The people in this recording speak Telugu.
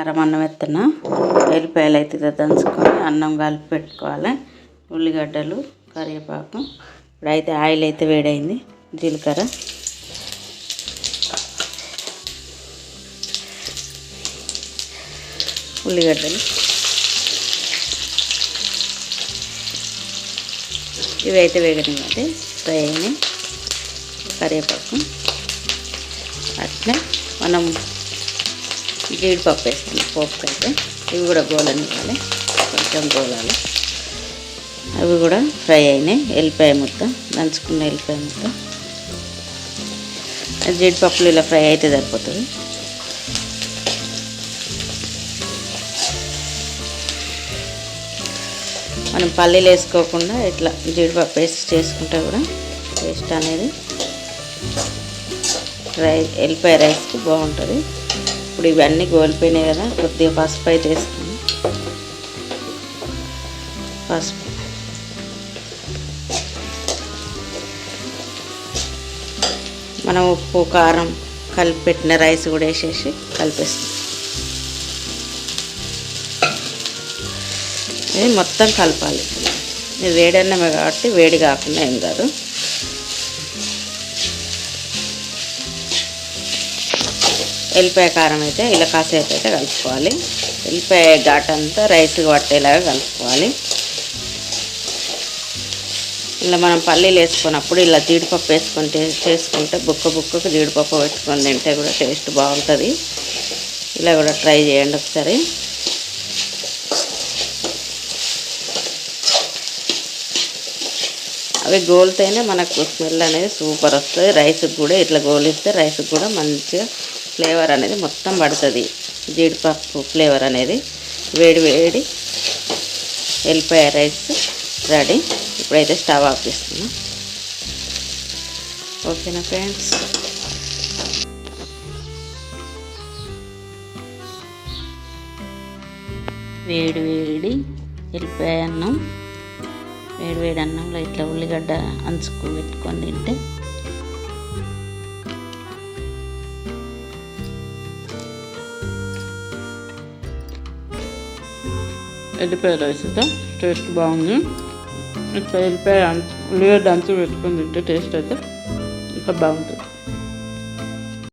కారం అన్నం ఎత్తున? వెల్లిపాయలు అయితే దంచుకొని అన్నం కలిపి పెట్టుకోవాలి. ఉల్లిగడ్డలు కరివేపాకు. ఇప్పుడు అయితే ఆయిల్ అయితే వేడైంది. జీలకర్ర. ఉల్లిగడ్డలు. ఇవి అయితే వేగనివ్వండి. ఫ్రై అయినాయి. కరివేపాకు. అట్లే. మనం జీడిపప్పు వేస్తాను పప్పు అయితే ఇవి కూడా గోలనివ్వాలి కొంచెం గోలాలి. అవి కూడా ఫ్రై అయినాయి. ఎల్లిపాయ ముద్ద దంచుకున్న ఎల్లిపాయ ముద్ద. జీడిపప్పులు ఇలా ఫ్రై అయితే సరిపోతుంది. మనం పల్లీలు వేసుకోకుండా ఇట్లా జీడిపప్పు వేసి చేసుకుంటే కూడా టేస్ట్ అనేది రై ఎల్లిపాయ రైస్కి బాగుంటుంది. ఇప్పుడు ఇవన్నీ గోలిపోయినాయి కదా కొద్దిగా పసుపు అయితే వేసుకుని పసుపు. మనం ఉప్పు కారం కలిపి పెట్టిన రైస్ కూడా వేసేసి కలిపేస్తాం. ఇది మొత్తం కలపాలి. ఇది వేడన్నమే కాబట్టి వేడి కాకుండా ఏం కాదు. ఎల్లిపాయ కారం అయితే ఇలా కాసేపు అయితే కలుపుకోవాలి. ఎల్లిపాయ ఘాట్ అంతా రైస్కి పట్టేలాగా కలుపుకోవాలి. ఇలా మనం పల్లీలు వేసుకున్నప్పుడు ఇలా జీడిపప్పు వేసుకొని చేసుకుంటే బుక్క బుక్కకు జీడిపప్పు పెట్టుకొని తింటే కూడా టేస్ట్ బాగుంటుంది. ఇలా కూడా ట్రై చేయండి ఒకసారి. అవి గోలితేనే మనకు స్మెల్ అనేది సూపర్ వస్తుంది. రైస్కి కూడా ఇట్లా గోలిస్తే రైస్కి కూడా మంచిగా ఫ్లేవర్ అనేది మొత్తం పడుతుంది. జీడిపప్పు ఫ్లేవర్ అనేది వేడి వేడి వెళ్ళిపోయే రైస్ రెడీ. ఇప్పుడైతే స్టవ్ ఆఫ్ చేస్తున్నాం. ఓకేనా ఫ్రెండ్స్? వేడి వేడి వెళ్ళిపోయే అన్నం. వేడి వేడి అన్నంలో ఇట్లా ఉల్లిగడ్డ అంచుకు పెట్టుకొని తింటే ఎల్లిపాయ రైస్తో టేస్ట్ బాగుంది. ఇట్లా ఎల్లిపాయ ఉల్లిగడ్డ అంచు పెట్టుకుని తింటే టేస్ట్ అయితే ఇంకా బాగుంటుంది.